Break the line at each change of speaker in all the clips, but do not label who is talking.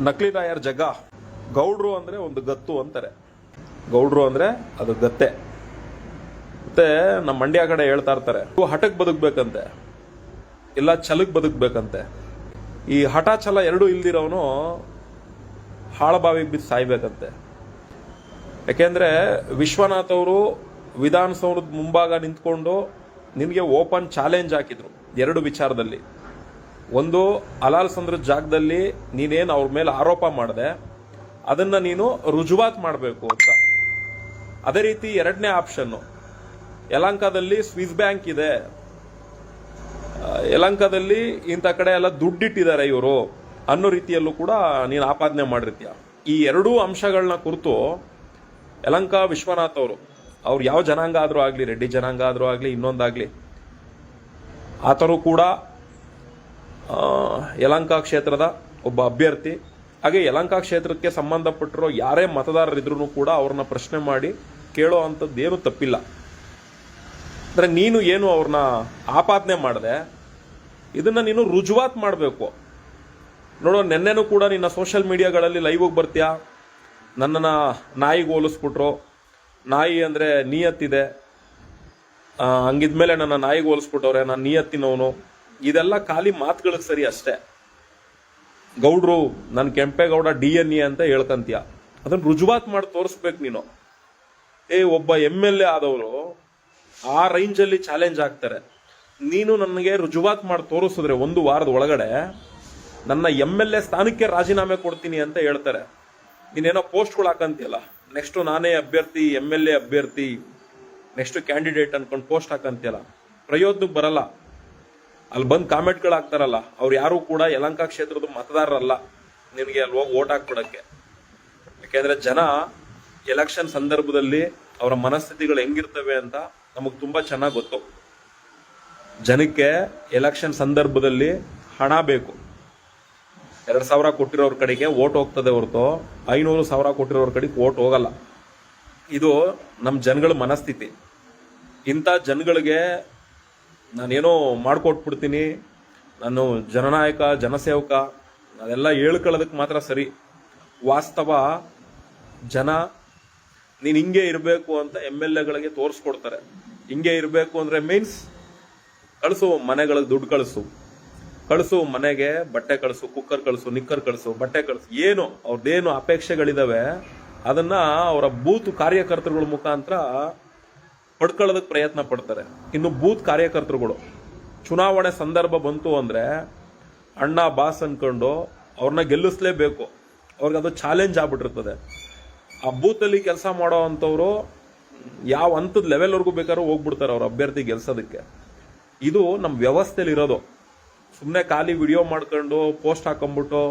ನಕಲಿ ನಾಯರ್ ಜಗ ಗೌಡ್ರು ಅಂದ್ರೆ ಒಂದು ಗತ್ತು ಅಂತಾರೆ. ಗೌಡ್ರು ಅಂದ್ರೆ ಅದು ಗತ್ತೆ. ಮತ್ತೆ ನಮ್ಮ ಮಂಡ್ಯ ಕಡೆ ಹೇಳ್ತಾ ಇರ್ತಾರೆ ಇವು ಹಠಕ್ ಬದುಕ್ಬೇಕಂತೆ. ಇಲ್ಲ ಛಲಕ್ ಬದುಕ್ಬೇಕಂತೆ. ಈ ಹಠ ಛಲ ಎರಡೂ ಇಲ್ದಿರೋನು ಹಾಳಬಾವಿಗೆ ಬಿದ್ದು ಸಾಯ್ಬೇಕಂತೆ. ಯಾಕೆಂದ್ರೆ ವಿಶ್ವನಾಥ್ ಅವರು ವಿಧಾನಸೌಧದ ಮುಂಭಾಗ ನಿಂತ್ಕೊಂಡು ನಿನಗೆ ಓಪನ್ ಚಾಲೆಂಜ್ ಹಾಕಿದ್ರು, ಎರಡು ವಿಚಾರದಲ್ಲಿ. ಒಂದು ಅಲಾಲ್ ಸಂದ್ರ ಜಾಗದಲ್ಲಿ ನೀನೇನು ಅವ್ರ ಮೇಲೆ ಆರೋಪ ಮಾಡಿದೆ, ಅದನ್ನ ನೀನು ರುಜುವಾತ್ ಮಾಡಬೇಕು ಅಂತ. ಅದೇ ರೀತಿ ಎರಡನೇ ಆಪ್ಷನ್ನು. ಯಲಂಕಾದಲ್ಲಿ ಸ್ವಿಸ್ ಬ್ಯಾಂಕ್ ಇದೆ. ಯಲಂಕಾದಲ್ಲಿ ಇಂಥ ಕಡೆ ಎಲ್ಲ ದುಡ್ಡಿಟ್ಟಿದ್ದಾರೆ ಇವರು. ಅನ್ನೋ ರೀತಿಯಲ್ಲೂ ಕೂಡ ನೀನು ಆಪಾದನೆ ಮಾಡಿರ್ತೀಯ. ಈ ಎರಡೂ ಅಂಶಗಳನ್ನ ಕುರಿತು ಯಲಂಕಾ ವಿಶ್ವನಾಥ್ ಅವರು, ಅವ್ರು ಯಾವ ಜನಾಂಗ ಆದರೂ ಆಗಲಿ, ರೆಡ್ಡಿ ಜನಾಂಗ ಆದರೂ ಆಗಲಿ, ಇನ್ನೊಂದಾಗ್ಲಿ, ಆತರು ಕೂಡ ಯಲಂಕ ಕ್ಷೇತ್ರದ ಒಬ್ಬ ಅಭ್ಯರ್ಥಿ. ಹಾಗೆ ಯಲಂಕ ಕ್ಷೇತ್ರಕ್ಕೆ ಸಂಬಂಧಪಟ್ಟಿರೋ ಯಾರೇ ಮತದಾರರಿದ್ರು ಕೂಡ ಅವ್ರನ್ನ ಪ್ರಶ್ನೆ ಮಾಡಿ ಕೇಳೋ ಅಂಥದ್ದೇನು ತಪ್ಪಿಲ್ಲ. ಅಂದರೆ ನೀನು ಏನು ಅವ್ರನ್ನ ಆಪಾದನೆ ಮಾಡಿದೆ, ಇದನ್ನ ನೀನು ರುಜುವಾತ್ ಮಾಡಬೇಕು. ನೋಡೋ, ನೆನ್ನೆನೂ ಕೂಡ ನಿನ್ನ ಸೋಷಿಯಲ್ ಮೀಡಿಯಾಗಳಲ್ಲಿ ಲೈವ್ ಬರ್ತೀಯಾ? ನನ್ನನ್ನು ನಾಯಿಗೆ ಹೋಲಿಸ್ಬಿಟ್ರು. ನಾಯಿ ಅಂದರೆ ನಿಯತ್ತಿದೆ. ಹಂಗಿದ್ಮೇಲೆ ನನ್ನ ನಾಯಿಗೆ ಹೋಲಿಸ್ಬಿಟ್ಟವ್ರೆ, ನಾನು ನಿಯತ್ತಿನವನು. ಇದೆಲ್ಲ ಖಾಲಿ ಮಾತುಗಳಿಗೆ ಸರಿ ಅಷ್ಟೇ. ಗೌಡ್ರು ನನ್ನ ಕೆಂಪೇಗೌಡ ಡಿ ಎನ್ ಎ ಅಂತ ಹೇಳ್ಕಂತೀಯ. ಅದನ್ನ ರುಜುವಾತ್ ಮಾಡಿ ತೋರಿಸ್ಬೇಕು ನೀನು. ಏ, ಒಬ್ಬ ಎಂ ಎಲ್ ಎ ಆದವರು ಆ ರೇಂಜಲ್ಲಿ ಚಾಲೆಂಜ್ ಆಗ್ತಾರೆ ನೀನು ನನಗೆ ರುಜುವಾತ್ ಮಾಡಿ ತೋರಿಸಿದ್ರೆ ಒಂದು ವಾರದ ಒಳಗಡೆ ನನ್ನ ಎಂ ಎಲ್ ಎ ಸ್ಥಾನಕ್ಕೆ ರಾಜೀನಾಮೆ ಕೊಡ್ತೀನಿ ಅಂತ ಹೇಳ್ತಾರೆ. ನೀನೇನೋ ಪೋಸ್ಟ್ಗಳು ಹಾಕಂತೀಯಲ್ಲ? ನೆಕ್ಸ್ಟ್ ನಾನೇ ಅಭ್ಯರ್ಥಿ, ಎಂ ಎಲ್ ಎ ಅಭ್ಯರ್ಥಿ ನೆಕ್ಸ್ಟ್ ಕ್ಯಾಂಡಿಡೇಟ್ ಅನ್ಕೊಂಡು ಪೋಸ್ಟ್ ಹಾಕಂತೀಯಲ್ಲ? ಪ್ರಯೋಜನಕ್ಕೆ ಬರಲ್ಲ. ಅಲ್ಲಿ ಬಂದು ಕಾಮೆಂಟ್ಗಳು ಹಾಕ್ತಾರಲ್ಲ ಅವ್ರು ಯಾರು ಕೂಡ ಯಲಂಕ ಕ್ಷೇತ್ರದ ಮತದಾರರಲ್ಲ ನಿನಗೆ ಅಲ್ಲಿ ಹೋಗಿ ಓಟ್ ಹಾಕ್ಬಿಡಕ್ಕೆ ಯಾಕೆಂದ್ರೆ ಜನ ಎಲೆಕ್ಷನ್ ಸಂದರ್ಭದಲ್ಲಿ ಅವರ ಮನಸ್ಥಿತಿಗಳು ಹೆಂಗಿರ್ತವೆ ಅಂತ ನಮಗೆ ತುಂಬಾ ಚೆನ್ನಾಗಿ ಗೊತ್ತು. ಜನಕ್ಕೆ ಎಲೆಕ್ಷನ್ ಸಂದರ್ಭದಲ್ಲಿ ಹಣ ಬೇಕು. ಎರಡು ಸಾವಿರ ಕೊಟ್ಟಿರೋರ ಕಡೆಗೆ ಓಟ್ ಹೋಗ್ತದೆ ಹೊರತು ಐನೂರು ಸಾವಿರ ಕೊಟ್ಟಿರೋರ ಕಡೆಗೆ ಓಟ್ ಹೋಗಲ್ಲ. ಇದು ನಮ್ಮ ಜನಗಳ ಮನಸ್ಥಿತಿ. ಇಂಥ ಜನಗಳಿಗೆ ನಾನೇನೋ ಮಾಡಿಕೊಟ್ಬಿಡ್ತೀನಿ. ನಾನು ಜನನಾಯಕ, ಜನಸೇವಕ, ಅದೆಲ್ಲ ಹೇಳ್ಕೊಳ್ಳೋದಕ್ಕೆ ಮಾತ್ರ ಸರಿ. ವಾಸ್ತವ ಜನ ನೀನು ಹಿಂಗೆ ಇರಬೇಕು ಅಂತ ಎಂ ಎಲ್ ಎಗಳಿಗೆ ತೋರಿಸ್ಕೊಡ್ತಾರೆ. ಹಿಂಗೆ ಇರಬೇಕು ಅಂದರೆ ಮೀನ್ಸ್ ಕಳಿಸು ಮನೆಗಳಿಗೆ ದುಡ್ಡು ಕಳಿಸು. ಕಳಿಸು ಮನೆಗೆ ಬಟ್ಟೆ ಕಳಿಸು ಕುಕ್ಕರ್ ಕಳಿಸು ನಿಕ್ಕರ್ ಕಳಿಸು, ಬಟ್ಟೆ ಕಳಿಸು, ಏನು ಅವ್ರದ್ದೇನು ಅಪೇಕ್ಷೆಗಳಿದಾವೆ, ಅದನ್ನು ಅವರ ಬೂತು ಕಾರ್ಯಕರ್ತರುಗಳ ಮುಖಾಂತರ ಪಡ್ಕೊಳ್ಳೋದಕ್ಕೆ ಪ್ರಯತ್ನ ಪಡ್ತಾರೆ. ಇನ್ನು ಬೂತ್ ಕಾರ್ಯಕರ್ತರುಗಳು. ಚುನಾವಣೆ ಸಂದರ್ಭ ಬಂತು ಅಂದರೆ ಅಣ್ಣ ಬಾಸ್ ಅಂದ್ಕೊಂಡು ಅವ್ರನ್ನ ಗೆಲ್ಲಿಸ್ಲೇಬೇಕು. ಅವ್ರಿಗೆ ಅದು ಚಾಲೆಂಜ್ ಆಗ್ಬಿಟ್ಟಿರ್ತದೆ. ಆ ಬೂತಲ್ಲಿ ಕೆಲಸ ಮಾಡೋ ಅಂಥವ್ರು ಯಾವ ಹಂತದ ಲೆವೆಲ್ವರೆಗೂ ಬೇಕಾದ್ರೂ ಹೋಗ್ಬಿಡ್ತಾರೆ ಅವ್ರ ಅಭ್ಯರ್ಥಿ ಗೆಲ್ಸೋದಕ್ಕೆ. ಇದು ನಮ್ಮ ವ್ಯವಸ್ಥೆಯಲ್ಲಿ ಇರೋದು. ಸುಮ್ಮನೆ ಖಾಲಿ ವಿಡಿಯೋ ಮಾಡ್ಕೊಂಡು ಪೋಸ್ಟ್ ಹಾಕೊಂಡ್ಬಿಟ್ಟು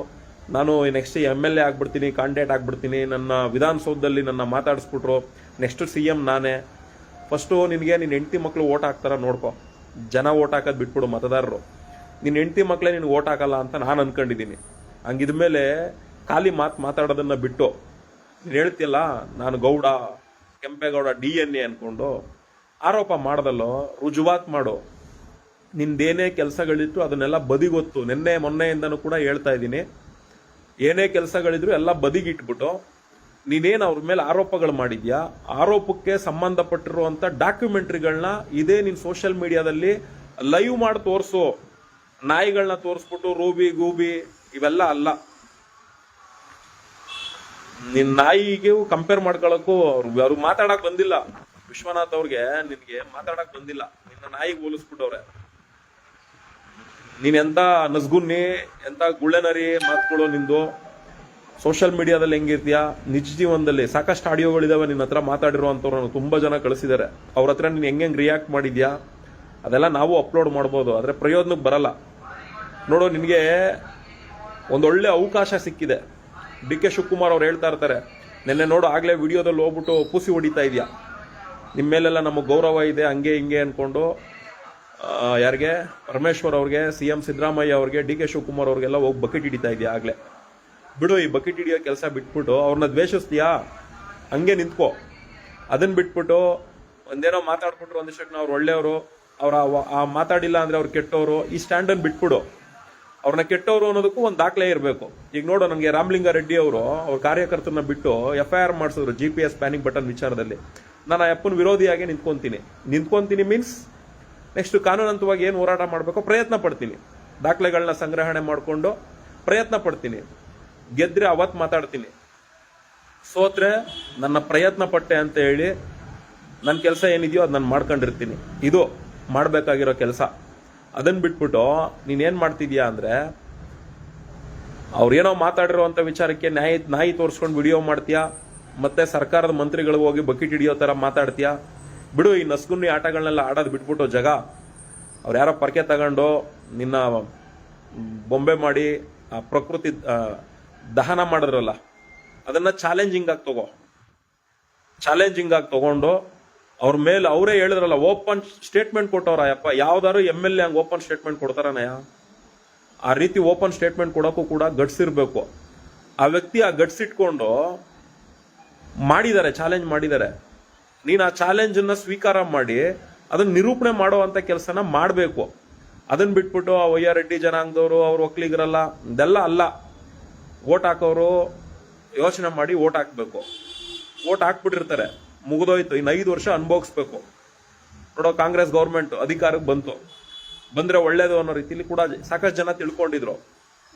ನಾನು ನೆಕ್ಸ್ಟ್ ಎಂ ಎಲ್ ಎ ಆಗ್ಬಿಡ್ತೀನಿ ಕಾಂಟ್ಯಾಕ್ಟ್ ಆಗ್ಬಿಡ್ತೀನಿ, ನನ್ನ ವಿಧಾನಸೌಧದಲ್ಲಿ ನನ್ನ ಮಾತಾಡಿಸ್ಬಿಟ್ರು ನೆಕ್ಸ್ಟ್ ಸಿ ಎಂ ನಾನೇ. ಫಸ್ಟು ನಿನಗೆ ನಿನ್ನ ಹೆಂಡತಿ ಮಕ್ಕಳು ಓಟ್ ಹಾಕ್ತಾರ ನೋಡ್ಕೊ. ಜನ ಓಟ್ ಹಾಕೋದು ಬಿಟ್ಬಿಡು ಮತದಾರರು. ನಿನ್ನ ಹೆಂಡತಿ ಮಕ್ಕಳೇ ನಿನ್ಗೆ ಓಟ್ ಹಾಕಲ್ಲ ಅಂತ ನಾನು ಅಂದ್ಕೊಂಡಿದ್ದೀನಿ ಹಂಗಿದ್ಮೇಲೆ ಖಾಲಿ ಮಾತು ಮಾತಾಡೋದನ್ನು ಬಿಟ್ಟು, ನೀನು ಹೇಳ್ತಿಯಲ್ಲ, ನಾನು Gowda, Kempegowda D N A ಅಂದ್ಕೊಂಡು ಆರೋಪ ಮಾಡ್ದಲ್ಲೋ, ರುಜುವಾತ್ ಮಾಡು. ನಿಂದೇನೇ ಕೆಲಸಗಳಿತ್ತು ಅದನ್ನೆಲ್ಲ ಬದಿಗೊತ್ತು. ನಿನ್ನೆ ಮೊನ್ನೆಯಿಂದನೂ ಕೂಡ ಹೇಳ್ತಾ ಇದ್ದೀನಿ. ಏನೇ ಕೆಲಸಗಳಿದ್ರು ಎಲ್ಲ ಬದಿಗಿಟ್ಬಿಟ್ಟು ನೀನೇನು ಅವ್ರ ಮೇಲೆ ಆರೋಪಗಳು ಮಾಡಿದ್ಯಾ? ಆರೋಪಕ್ಕೆ ಸಂಬಂಧಪಟ್ಟಿರುವಂತ ಡಾಕ್ಯುಮೆಂಟ್ರಿಗಳನ್ನ ಇದೇ ನೀನ್ ಸೋಷಿಯಲ್ ಮೀಡಿಯಾದಲ್ಲಿ ಲೈವ್ ಮಾಡಿ ತೋರಿಸು. ನಾಯಿಗಳನ್ನ ತೋರಿಸ್ಬಿಟ್ಟು ರೂಬಿ, ಗೂಬಿ, ಇವೆಲ್ಲ ಅಲ್ಲ. ನಿನ್ ನಾಯಿಗೆ ಕಂಪೇರ್ ಮಾಡ್ಕೊಳಕ್ಕೂ ಅವ್ರು ಮಾತಾಡಕ್ ಬಂದಿಲ್ಲ. ವಿಶ್ವನಾಥ್ ಅವ್ರಿಗೆ ನಿನಗೆ ಮಾತಾಡಕ್ ಬಂದಿಲ್ಲ. ನಿನ್ನ ನಾಯಿಗೆ ಹೋಲಿಸ್ಬಿಟ್ಟವ್ರೆ. ನೀನ್ ಎಂತ ನಸ್ಗುನ್ನಿ, ಎಂತ ಗುಳ್ಳೆನರಿ ಮಾತುಗಳು ನಿಂದು? ಸೋಷಿಯಲ್ ಮೀಡಿಯಾದಲ್ಲಿ ಹೆಂಗಿರ್ತೀಯಾ? ನಿಜ ಜೀವನದಲ್ಲಿ ಸಾಕಷ್ಟು ಆಡಿಯೋಗಳಿದಾವೆ ನಿನ್ನ ಹತ್ರ ಮಾತಾಡಿರುವಂಥವ್ರನ್ನು ತುಂಬ ಜನ ಕಳಿಸಿದ್ದಾರೆ. ಅವ್ರ ಹತ್ರ ನೀನು ಹೆಂಗೆ ರಿಯಾಕ್ಟ್ ಮಾಡಿದ್ಯಾ? ಅದೆಲ್ಲ ನಾವು ಅಪ್ಲೋಡ್ ಮಾಡ್ಬೋದು, ಆದರೆ ಪ್ರಯೋಜನಕ್ಕೆ ಬರಲ್ಲ. ನೋಡು, ನಿನಗೆ ಒಂದೊಳ್ಳೆ ಅವಕಾಶ ಸಿಕ್ಕಿದೆ. ಡಿ ಕೆ ಶಿವಕುಮಾರ್ ಅವ್ರು ಹೇಳ್ತಾ ಇರ್ತಾರೆ, ನಿನ್ನೆ ನೋಡು, ಆಗಲೇ ವಿಡಿಯೋದಲ್ಲಿ ಹೋಗ್ಬಿಟ್ಟು ಪೂಸಿ ಹೊಡಿತಾ ಇದೆಯಾ? ನಿಮ್ಮ ಮೇಲೆಲ್ಲ ನಮಗೆ ಗೌರವ ಇದೆ, ಹಂಗೆ ಹಿಂಗೆ ಅಂದ್ಕೊಂಡು ಯಾರಿಗೆ? ಪರಮೇಶ್ವರ್ ಅವ್ರಿಗೆ, ಸಿ ಎಂ ಸಿದ್ದರಾಮಯ್ಯ ಅವ್ರಿಗೆ, ಡಿ ಕೆ ಶಿವಕುಮಾರ್ ಅವ್ರಿಗೆಲ್ಲ ಹೋಗಿ ಬಕೆಟ್ ಹಿಡಿತಾ ಇದೆಯಾ ಆಗ್ಲೇ? ಬಿಡು, ಈ ಬಕೆಟ್ ಹಿಡಿಯೋ ಕೆಲಸ ಬಿಟ್ಬಿಟ್ಟು ಅವ್ರನ್ನ ದ್ವೇಷಿಸ್ತೀಯಾ? ಹಂಗೆ ನಿಂತ್ಕೋ. ಅದನ್ನ ಬಿಟ್ಬಿಟ್ಟು ಒಂದೇನೋ ಮಾತಾಡ್ಬಿಟ್ರು ಒಂದಿಷ್ಟು ಅವ್ರು ಒಳ್ಳೆಯವರು, ಅವ್ರ ಆ- ಮಾತಾಡಿಲ್ಲ ಅಂದ್ರೆ ಅವ್ರು ಕೆಟ್ಟವರು, ಈ ಸ್ಟ್ಯಾಂಡನ್ನು ಬಿಟ್ಬಿಡು. ಅವ್ರನ್ನ ಕೆಟ್ಟವರು ಅನ್ನೋದಕ್ಕೂ ಒಂದು ದಾಖಲೆ ಇರಬೇಕು. ಈಗ ನೋಡು ನನಗೆ ರಾಮಲಿಂಗ ರೆಡ್ಡಿ ಅವರು, ಅವ್ರ ಕಾರ್ಯಕರ್ತರನ್ನ ಬಿಟ್ಟು ಎಫ್ ಐ ಆರ್ ಮಾಡಿಸಿದ್ರು G P S panic button ವಿಚಾರದಲ್ಲಿ. ನಾನು ಆ ಅಪ್ಪನ ವಿರೋಧಿಯಾಗಿ ನಿಂತ್ಕೊಂತೀನಿ. ನಿಂತ್ಕೊಂತೀನಿ ಮೀನ್ಸ್ ನೆಕ್ಸ್ಟ್ ಕಾನೂನಂತವಾಗಿ ಏನು ಹೋರಾಟ ಮಾಡಬೇಕೋ ಪ್ರಯತ್ನ ಪಡ್ತೀನಿ. ದಾಖಲೆಗಳನ್ನ ಸಂಗ್ರಹಣೆ ಮಾಡಿಕೊಂಡು ಪ್ರಯತ್ನ ಪಡ್ತೀನಿ. ಗೆದ್ರೆ ಅವತ್ತು ಮಾತಾಡ್ತೀನಿ. ಸೋತ್ರೆ, ನನ್ನ ಪ್ರಯತ್ನ ಪಟ್ಟೆ ಅಂತ ಹೇಳಿ ನನ್ನ ಕೆಲಸ ಏನಿದೆಯೋ ಅದು ನಾನು ಮಾಡ್ಕೊಂಡಿರ್ತೀನಿ. ಇದು ಮಾಡಬೇಕಾಗಿರೋ ಕೆಲಸ. ಅದನ್ನ ಬಿಟ್ಬಿಟ್ಟು ನೀನೇನು ಮಾಡ್ತಿದ್ಯಾ ಅಂದರೆ ಅವ್ರೇನೋ ಮಾತಾಡಿರೋವಂಥ ವಿಚಾರಕ್ಕೆ ನ್ಯಾಯ, ನಾಯಿ ತೋರಿಸ್ಕೊಂಡು ವಿಡಿಯೋ ಮಾಡ್ತೀಯಾ? ಮತ್ತೆ ಸರ್ಕಾರದ ಮಂತ್ರಿಗಳು ಹೋಗಿ ಬಕೆಟ್ ಹಿಡಿಯೋ ಥರ ಮಾತಾಡ್ತೀಯಾ? ಬಿಡು, ಈ ನಸ್ಗುನ್ನಿ ಆಟಗಳನ್ನೆಲ್ಲ ಆಡೋದು ಬಿಟ್ಬಿಟ್ಟು ಜಗ. ಅವ್ರು ಯಾರೋ ಪರ್ಕೆ ತಗೊಂಡು ನಿನ್ನ ಬೊಂಬೆ ಮಾಡಿ ಆ ಪ್ರಕೃತಿ ದಹನ ಮಾಡಿದ್ರಲ್ಲ, ಅದನ್ನ ಚಾಲೆಂಜಿಂಗ್ ಆಗಿ ತಗೋ. ಚಾಲೆಂಜಿಂಗ್ ಆಗಿ ತಗೊಂಡು ಅವ್ರ ಮೇಲೆ ಅವರೇ ಹೇಳಿದ್ರಲ್ಲ ಓಪನ್ ಸ್ಟೇಟ್ಮೆಂಟ್ ಕೊಟ್ಟವ್ರ ಯಪ್ಪ ಯಾವ್ದಾರು ಎಂ ಎಲ್ ಎ ಹಂಗೆ ಓಪನ್ ಸ್ಟೇಟ್ಮೆಂಟ್ ಕೊಡ್ತಾರನಯ್ಯ ಆ ರೀತಿ ಓಪನ್ ಸ್ಟೇಟ್ಮೆಂಟ್ ಕೊಡೋಕ್ಕೂ ಕೂಡ ಗಟ್ಸಿರ್ಬೇಕು. ಆ ವ್ಯಕ್ತಿ ಆ ಗಟ್ಸ್ ಇಟ್ಕೊಂಡು ಮಾಡಿದ್ದಾರೆ ಚಾಲೆಂಜ್ ಮಾಡಿದ್ದಾರೆ. ನೀನು ಆ ಚಾಲೆಂಜನ್ನು ಸ್ವೀಕಾರ ಮಾಡಿ, ಅದನ್ನ ನಿರೂಪಣೆ ಮಾಡೋ ಅಂಥ ಕೆಲಸನ ಮಾಡಬೇಕು. ಅದನ್ನ ಬಿಟ್ಬಿಟ್ಟು ಆ ವೈ ಆರ್ ರೆಡ್ಡಿ ಜನಾಂಗದವರು, ಅವ್ರ ಒಕ್ಕಲಿಗರಲ್ಲ ಇದೆಲ್ಲ ಅಲ್ಲ. ಓಟ್ ಹಾಕೋರು ಯೋಚನೆ ಮಾಡಿ ಓಟ್ ಹಾಕ್ಬೇಕು. ಓಟ್ ಹಾಕ್ಬಿಟ್ಟಿರ್ತಾರೆ. ಮುಗಿದೋಯ್ತು. ಇನ್ನು ಐದು ವರ್ಷ ಅನುಭವಿಸ್ಬೇಕು. ನೋಡೋ, ಕಾಂಗ್ರೆಸ್ ಗೌರ್ಮೆಂಟ್ ಅಧಿಕಾರಕ್ಕೆ ಬಂತು. ಬಂದರೆ ಒಳ್ಳೇದು ಅನ್ನೋ ರೀತಿಲಿ ಕೂಡ ಸಾಕಷ್ಟು ಜನ ತಿಳ್ಕೊಂಡಿದ್ರು.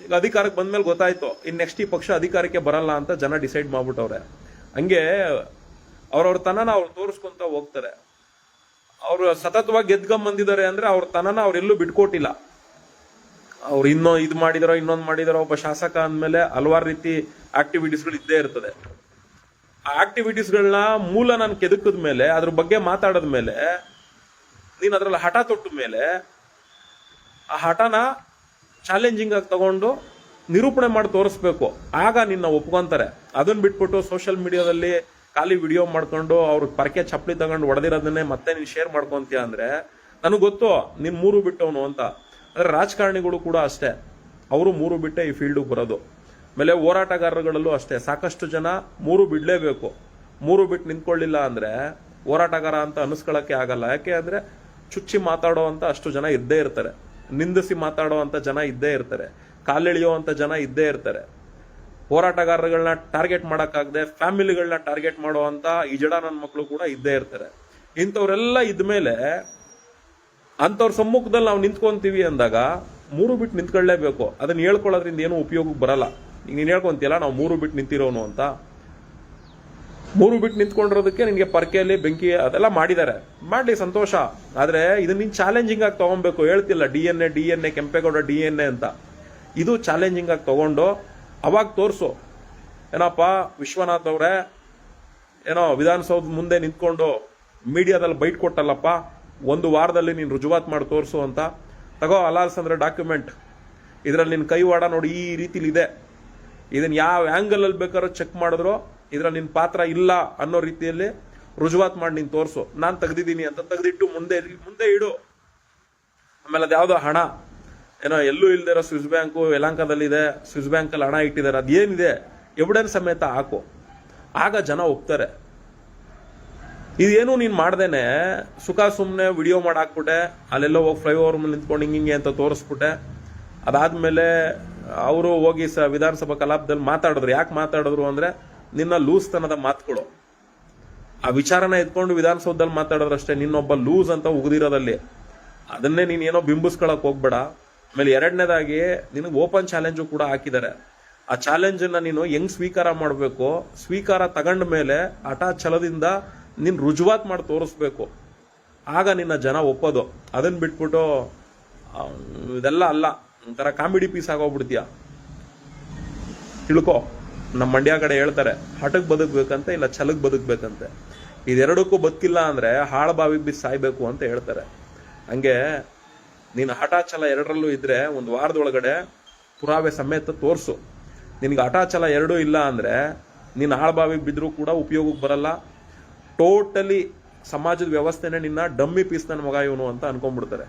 ಈಗ ಅಧಿಕಾರಕ್ಕೆ ಬಂದ್ಮೇಲೆ ಗೊತ್ತಾಯ್ತು. ಇನ್ನು ನೆಕ್ಸ್ಟ್ ಈ ಪಕ್ಷ ಅಧಿಕಾರಕ್ಕೆ ಬರಲ್ಲ ಅಂತ ಜನ ಡಿಸೈಡ್ ಮಾಡ್ಬಿಟ್ಟವ್ರೆ. ಹಂಗೆ ಅವ್ರವ್ರ ತನನ ಅವ್ರು ತೋರಿಸ್ಕೊಂತ ಹೋಗ್ತಾರೆ. ಅವರು ಸತತವಾಗಿ ಗೆದ್ಕೊಂಡ್ ಬಂದಿದ್ದಾರೆ ಅಂದ್ರೆ ಅವ್ರ ತನನ ಅವ್ರೆಲ್ಲೂ ಬಿಟ್ಕೊಟ್ಟಿಲ್ಲ. ಅವ್ರು ಇನ್ನೂ ಇದು ಮಾಡಿದಾರೋ, ಇನ್ನೊಂದು ಮಾಡಿದಾರೋ, ಒಬ್ಬ ಶಾಸಕ ಅಂದಮೇಲೆ ಹಲವಾರು ರೀತಿ ಆಕ್ಟಿವಿಟೀಸ್ಗಳು ಇದ್ದೇ ಇರ್ತದೆ. ಆ ಆಕ್ಟಿವಿಟೀಸ್ಗಳನ್ನ ಮೂಲ ನಾನು ಕೆದಕದ ಮೇಲೆ, ಅದ್ರ ಬಗ್ಗೆ ಮಾತಾಡದ ಮೇಲೆ, ನೀನು ಅದರಲ್ಲಿ ಹಠ ತೊಟ್ಟ ಮೇಲೆ, ಆ ಹಠನ ಚಾಲೆಂಜಿಂಗ್ ಆಗಿ ತಗೊಂಡು ನಿರೂಪಣೆ ಮಾಡಿ ತೋರಿಸ್ಬೇಕು. ಆಗ ನಿನ್ನ ಒಪ್ಕೊಂತಾರೆ. ಅದನ್ನ ಬಿಟ್ಬಿಟ್ಟು ಸೋಷಿಯಲ್ ಮೀಡಿಯಾದಲ್ಲಿ ಖಾಲಿ ವಿಡಿಯೋ ಮಾಡ್ಕೊಂಡು ಅವ್ರ ಪರಕೆ ಚಪ್ಪಲಿ ತಗೊಂಡು ಹೊಡೆದಿರೋದನ್ನೇ ಮತ್ತೆ ನೀನು ಶೇರ್ ಮಾಡ್ಕೊಂತೀಯ ಅಂದ್ರೆ, ನನಗೆ ಗೊತ್ತು, ನಿನ್ ಮೂರು ಬಿಟ್ಟವನು ಅಂತ. ಅಂದ್ರೆ ರಾಜಕಾರಣಿಗಳು ಕೂಡ ಅಷ್ಟೇ. ಅವರು ಮೂರು ಬಿಟ್ಟೆ ಈ ಫೀಲ್ಡಿಗೆ ಬರೋದು. ಆಮೇಲೆ ಹೋರಾಟಗಾರರುಗಳಲ್ಲೂ ಅಷ್ಟೇ. ಸಾಕಷ್ಟು ಜನ ಮೂರು ಬಿಡಲೇಬೇಕು. ಮೂರು ಬಿಟ್ಟು ನಿಂತ್ಕೊಳ್ಳಿಲ್ಲ ಅಂದ್ರೆ ಹೋರಾಟಗಾರ ಅಂತ ಅನಿಸ್ಕೊಳ್ಳೋಕ್ಕೆ ಆಗಲ್ಲ. ಯಾಕೆ ಅಂದರೆ ಚುಚ್ಚಿ ಮಾತಾಡೋ ಅಂತ ಅಷ್ಟು ಜನ ಇದ್ದೇ ಇರ್ತಾರೆ. ನಿಂದಿಸಿ ಮಾತಾಡೋ ಅಂತ ಜನ ಇದ್ದೇ ಇರ್ತಾರೆ. ಕಾಲೆಳೆಯೋ ಅಂತ ಜನ ಇದ್ದೇ ಇರ್ತಾರೆ. ಹೋರಾಟಗಾರಗಳನ್ನ ಟಾರ್ಗೆಟ್ ಮಾಡೋಕ್ಕಾಗದೆ ಫ್ಯಾಮಿಲಿಗಳನ್ನ ಟಾರ್ಗೆಟ್ ಮಾಡುವಂತ ಈ ಜಡ ಮಕ್ಕಳು ಕೂಡ ಇದ್ದೇ ಇರ್ತಾರೆ. ಇಂಥವರೆಲ್ಲ ಇದ್ಮೇಲೆ ಅಂಥವ್ರ ಸಮ್ಮುಖದಲ್ಲಿ ನಾವು ನಿಂತ್ಕೊಂತೀವಿ ಅಂದಾಗ ಮೂರು ಬಿಟ್ಟು ನಿಂತ್ಕೊಳ್ಳೇಬೇಕು. ಅದನ್ನ ಹೇಳ್ಕೊಳ್ಳೋದ್ರಿಂದ ಏನೂ ಉಪಯೋಗಕ್ಕೆ ಬರಲ್ಲ. ಈಗ ನೀನು ಹೇಳ್ಕೊಂತೀಯಲ್ಲ, ನಾವು ಮೂರು ಬಿಟ್ಟು ನಿಂತಿರೋನು ಅಂತ. ಮೂರು ಬಿಟ್ಟು ನಿಂತ್ಕೊಂಡಿರೋದಕ್ಕೆ ನಿನಗೆ ಪರ್ಕೆಯಲ್ಲಿ ಬೆಂಕಿ ಅದೆಲ್ಲ ಮಾಡಿದ್ದಾರೆ. ಮಾಡಲಿ ಸಂತೋಷ. ಆದರೆ ಇದನ್ನ ನೀನು ಚಾಲೆಂಜಿಂಗ್ ಆಗಿ ತಗೊಬೇಕು. ಹೇಳ್ತಿಲ್ಲ, D N A, D N A, Kempegowda D N A ಅಂತ. ಇದು ಚಾಲೆಂಜಿಂಗ್ ಆಗಿ ತಗೊಂಡು ಅವಾಗ ತೋರಿಸು. ಏನಪ್ಪ, ವಿಶ್ವನಾಥ್ ಅವರೇ, ಏನೋ ವಿಧಾನಸೌಧ ಮುಂದೆ ನಿಂತ್ಕೊಂಡು ಮೀಡಿಯಾದಲ್ಲಿ ಬೈಟ್ ಕೊಟ್ಟಲ್ಲಪ್ಪ. ಒಂದು ವಾರದಲ್ಲಿ ನೀನು ರುಜುವಾತ್ ಮಾಡಿ ತೋರಿಸು ಅಂತ. ತಗೋ, ಅಲಾಲ್ಸ್ ಅಂದರೆ ಡಾಕ್ಯುಮೆಂಟ್ ಇದರಲ್ಲಿ ನಿನ್ನ ಕೈವಾಡ ನೋಡಿ ಈ ರೀತಿಲಿ ಇದೆ ಇದನ್ನ ಯಾವ ಆ್ಯಂಗಲಲ್ಲಿ ಬೇಕಾದ್ರೂ ಚೆಕ್ ಮಾಡಿದ್ರು, ಇದರಲ್ಲಿ ನಿನ್ನ ಪಾತ್ರ ಇಲ್ಲ ಅನ್ನೋ ರೀತಿಯಲ್ಲಿ ರುಜುವಾತ್ ಮಾಡಿ ನೀನು ತೋರಿಸು. ನಾನು ತೆಗೆದಿದ್ದೀನಿ ಅಂತ ತೆಗೆದಿಟ್ಟು ಮುಂದೆ ಮುಂದೆ ಇಡು. ಆಮೇಲೆ ಅದ್ಯಾವುದೋ ಹಣ. ಏನೋ ಎಲ್ಲೂ ಇಲ್ದಿರೋ ಸ್ವಿಸ್ ಬ್ಯಾಂಕು ಯಲಾಂಕದಲ್ಲಿದೆ ಸ್ವಿಸ್ ಬ್ಯಾಂಕಲ್ಲಿ ಹಣ ಇಟ್ಟಿದ್ದಾರೆ. ಅದೇನಿದೆ ಎವಿಡೆನ್ಸ್ ಸಮೇತ ಹಾಕು. ಆಗ ಜನ ಒಪ್ತಾರೆ. ಇದೇನು ನೀನು ಮಾಡ್ದೇನೆ? ಸುಖ ಸುಮ್ಮನೆ ವಿಡಿಯೋ ಮಾಡಿ ಹಾಕ್ಬಿಟ್ಟೆ ಅಲ್ಲೆಲ್ಲೋ ಹೋಗಿ ಫ್ಲೈಓವರ್ ಮೇಲೆ ನಿಂತ್ಕೊಂಡು ಹಿಂಗೆ ಅಂತ ತೋರಿಸ್ಬಿಟ್ಟೆ. ಅದಾದಮೇಲೆ ಅವರು ಹೋಗಿ ಸ ವಿಧಾನಸಭಾ ಕಲಾಪದಲ್ಲಿ ಮಾತಾಡಿದ್ರು. ಯಾಕೆ ಮಾತಾಡಿದ್ರು ಅಂದ್ರೆ ನಿನ್ನ ಲೂಸ್ತನದ ಮಾತುಗಳು. ಆ ವಿಚಾರನ ಎತ್ಕೊಂಡು ವಿಧಾನಸೌಧದಲ್ಲಿ ಮಾತಾಡೋದ್ರಷ್ಟೇ ನಿನ್ನೊಬ್ಬ ಲೂಸ್ ಅಂತ ಉಗಿದಿರೋದಲ್ಲಿ. ಅದನ್ನೇ ನೀನು ಏನೋ ಬಿಂಬಿಸ್ಕೊಳಕ್ ಹೋಗ್ಬೇಡ. ಆಮೇಲೆ ಎರಡನೇದಾಗಿ ನಿನಗೆ ಓಪನ್ ಚಾಲೆಂಜು ಕೂಡ ಹಾಕಿದ್ದಾರೆ. ಆ ಚಾಲೆಂಜ್ ಅನ್ನ ನೀನು ಹೆಂಗ್ ಸ್ವೀಕಾರ ಮಾಡಬೇಕು? ಸ್ವೀಕಾರ ತಗೊಂಡ ಮೇಲೆ ಹಠ ಛಲದಿಂದ ನೀನ್ ರುಜುವಾತ್ ಮಾಡಿ ತೋರಿಸ್ಬೇಕು. ಆಗ ನಿನ್ನ ಜನ ಒಪ್ಪೋದು. ಅದನ್ನು ಬಿಟ್ಬಿಟ್ಟು ಇದೆಲ್ಲ ಅಲ್ಲ. ಒಂಥರ ಕಾಮಿಡಿ ಪೀಸ್ ಆಗೋಗ್ಬಿಡ್ತೀಯ. ತಿಳ್ಕೊ. ನಮ್ಮ ಮಂಡ್ಯ ಕಡೆ ಹೇಳ್ತಾರೆ ಹಠಕ್ಕೆ ಬದುಕ್ಬೇಕಂತೆ ಇಲ್ಲ ಛಲಕ್ ಬದುಕ್ಬೇಕಂತೆ. ಇದೆರಡಕ್ಕೂ ಬದುಕಿಲ್ಲ ಅಂದರೆ ಹಾಳ ಬಾವಿಗೆ ಬಿಸಿ ಸಾಯ್ಬೇಕು ಅಂತ ಹೇಳ್ತಾರೆ. ಹಂಗೆ ನೀನು ಹಠ ಛಲ ಎರಡರಲ್ಲೂ ಇದ್ದರೆ ಒಂದು ವಾರದೊಳಗಡೆ ಪುರಾವೆ ಸಮೇತ ತೋರಿಸು. ನಿನಗೆ ಹಠ ಛಲ ಎರಡೂ ಇಲ್ಲ ಅಂದರೆ ನೀನು ಬಾವಿ ಬಿದ್ದರೂ ಕೂಡ ಉಪಯೋಗಕ್ಕೆ ಬರಲ್ಲ. ಟೋಟಲಿ ಸಮಾಜದ ವ್ಯವಸ್ಥೆನೇ ನಿನ್ನ ಡಮ್ಮಿ ಪೀಸ್ ನನ್ನ ಮಗ ಇವನು ಅಂತ ಅನ್ಕೊಂಡ್ಬಿಡ್ತಾರೆ.